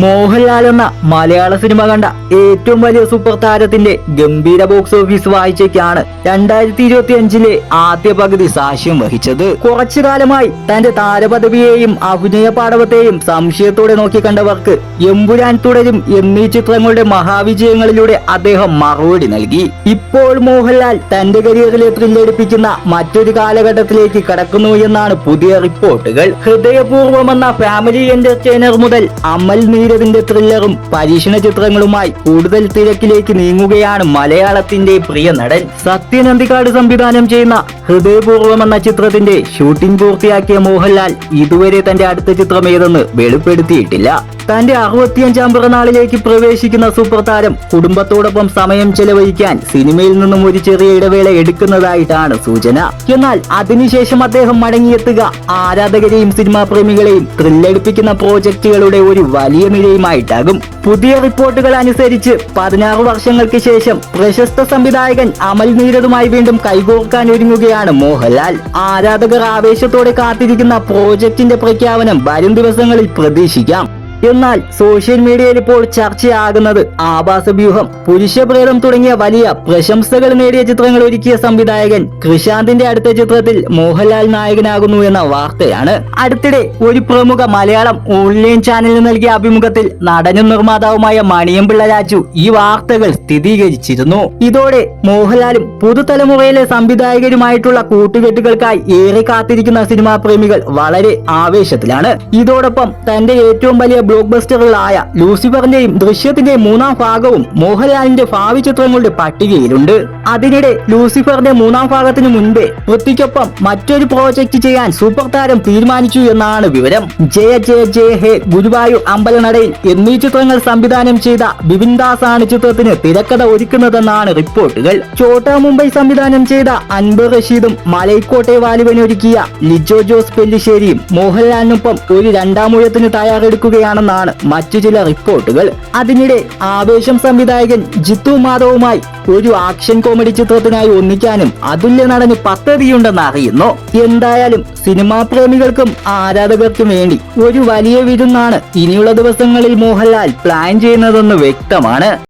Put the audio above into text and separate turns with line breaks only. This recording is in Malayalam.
മോഹൻലാൽ എന്ന മലയാള സിനിമ കണ്ട ഏറ്റവും വലിയ സൂപ്പർ താരത്തിന്റെ ഗംഭീര ബോക്സ് ഓഫീസ് വായിച്ചേക്കാണ് രണ്ടായിരത്തി ഇരുപത്തി അഞ്ചിലെ ആദ്യ പകുതി സാക്ഷ്യം വഹിച്ചത്. കുറച്ചു കാലമായി തന്റെ താരപദവിയെയും അഭിനയ പാടവത്തെയും സംശയത്തോടെ നോക്കിക്കണ്ടവർക്ക് എമ്പുരാൻ തുടരും എന്നീ ചിത്രങ്ങളുടെ മഹാവിജയങ്ങളിലൂടെ അദ്ദേഹം മറുപടി നൽകി. ഇപ്പോൾ മോഹൻലാൽ തന്റെ കരിയറിലെ ത്രില്ലടിപ്പിക്കുന്ന മറ്റൊരു കാലഘട്ടത്തിലേക്ക് കടക്കുന്നു എന്നാണ് പുതിയ റിപ്പോർട്ടുകൾ. ഹൃദയപൂർവം എന്ന ഫാമിലി എന്റർടൈനർ മുതൽ അമൽ നീരവിന്റെ ത്രില്ലറും പരീക്ഷണ ചിത്രങ്ങളുമായി കൂടുതൽ തിരക്കിലേക്ക് നീങ്ങുകയാണ് മലയാളത്തിന്റെ പ്രിയ നടൻ. സത്യനന്ദിക്കാട് സംവിധാനം ചെയ്യുന്ന ഹൃദയപൂർവം എന്ന ചിത്രത്തിന്റെ ഷൂട്ടിംഗ് പൂർത്തിയാക്കിയ മോഹൻലാൽ ഇതുവരെ തന്റെ അടുത്ത ചിത്രം ഏതെന്ന് വെളിപ്പെടുത്തിയിട്ടില്ല. തന്റെ അറുപത്തിയഞ്ചാം പിറന്നാളിലേക്ക് പ്രവേശിക്കുന്ന സൂപ്പർ താരം കുടുംബത്തോടൊപ്പം സമയം ചെലവഴിക്കാൻ സിനിമയിൽ നിന്നും ഒരു ചെറിയ ഇടവേള എടുക്കുന്നതായിട്ടാണ് സൂചന. എന്നാൽ അതിനുശേഷം അദ്ദേഹം മടങ്ങിയെത്തുക ആരാധകരെയും സിനിമാ പ്രേമികളെയും ത്രില്ലടിപ്പിക്കുന്ന പ്രോജക്റ്റുകളുടെ ഒരു വലിയ നിരയുമായിട്ടാകും പുതിയ റിപ്പോർട്ടുകൾ അനുസരിച്ച് പതിനാറ് വർഷങ്ങൾക്ക് ശേഷം പ്രശസ്ത സംവിധായകൻ അമൽ നീരതുമായി വീണ്ടും കൈകോർക്കാൻ ഒരുങ്ങുകയാണ് മോഹൻലാൽ. ആരാധകർ ആവേശത്തോടെ കാത്തിരിക്കുന്ന പ്രോജക്റ്റിന്റെ പ്രഖ്യാപനം വരും ദിവസങ്ങളിൽ പ്രതീക്ഷിക്കാം. എന്നാൽ സോഷ്യൽ മീഡിയയിൽ ഇപ്പോൾ ചർച്ചയാകുന്നത് ആഭാസവ്യൂഹം പുരുഷപ്രേതം തുടങ്ങിയ വലിയ പ്രശംസകൾ നേടിയ ചിത്രങ്ങൾ ഒരുക്കിയ സംവിധായകൻ കൃഷാന്തിന്റെ അടുത്ത ചിത്രത്തിൽ മോഹൻലാൽ നായകനാകുന്നു എന്ന വാർത്തയാണ്. അടുത്തിടെ ഒരു പ്രമുഖ മലയാളം ഓൺലൈൻ ചാനലിന് നൽകിയ അഭിമുഖത്തിൽ നടനും നിർമ്മാതാവുമായ മണിയമ്പിള്ള രാജു ഈ വാർത്തകൾ സ്ഥിരീകരിച്ചിരുന്നു. ഇതോടെ മോഹൻലാലും പുതുതലമുറയിലെ സംവിധായകരുമായിട്ടുള്ള കൂട്ടുകെട്ടുകൾക്കായി ഏറെ കാത്തിരിക്കുന്ന സിനിമാ പ്രേമികൾ വളരെ ആവേശത്തിലാണ്. ഇതോടൊപ്പം തന്റെ ഏറ്റവും വലിയ ബ്ലോക്ക് ബസ്റ്ററുകളായ ലൂസിഫറിന്റെയും ദൃശ്യത്തിന്റെയും മൂന്നാം ഭാഗവും മോഹൻലാലിന്റെ ഭാവി ചിത്രങ്ങളുടെ പട്ടികയിലുണ്ട്. അതിനിടെ ലൂസിഫറിന്റെ മൂന്നാം ഭാഗത്തിന് മുൻപേ പൃഥ്വിക്കൊപ്പം മറ്റൊരു പ്രോജക്റ്റ് ചെയ്യാൻ സൂപ്പർ താരം തീരുമാനിച്ചു എന്നാണ് വിവരം. ജയ ജയ ജയ ഹേ ഗുരുവായൂർ അമ്പലനടയിൽ എന്നീ ചിത്രങ്ങൾ സംവിധാനം ചെയ്ത ബിപിൻ ദാസ് ആണ് ചിത്രത്തിന് തിരക്കഥ ഒരുക്കുന്നതെന്നാണ് റിപ്പോർട്ടുകൾ. ചോട്ടാ മുംബൈ സംവിധാനം ചെയ്ത അൻബർ റഷീദും മലൈക്കോട്ടെ വാലുവൻ ഒരുക്കിയ ലിജോ ജോസ് പെല്ലിശ്ശേരിയും മോഹൻലാലിനൊപ്പം ഒരു രണ്ടാമൂഴത്തിന് തയ്യാറെടുക്കുകയാണെന്നാണ് മറ്റു ചില റിപ്പോർട്ടുകൾ. അതിനിടെ ആവേശം സംവിധായകൻ ജിത്തു മാധവുമായി ഒരു ആക്ഷൻ കോമഡി ചിത്രത്തിനായി ഒന്നിക്കാനും അതുല്യ നടന് പദ്ധതിയുണ്ടെന്ന് അറിയുന്നു. എന്തായാലും സിനിമാ പ്രേമികൾക്കും ആരാധകർക്കും വേണ്ടി ഒരു വലിയ വിരുന്നാണ് ഇനിയുള്ള ദിവസങ്ങളിൽ മോഹൻലാൽ പ്ലാൻ ചെയ്യുന്നതെന്ന് വ്യക്തമാണ്.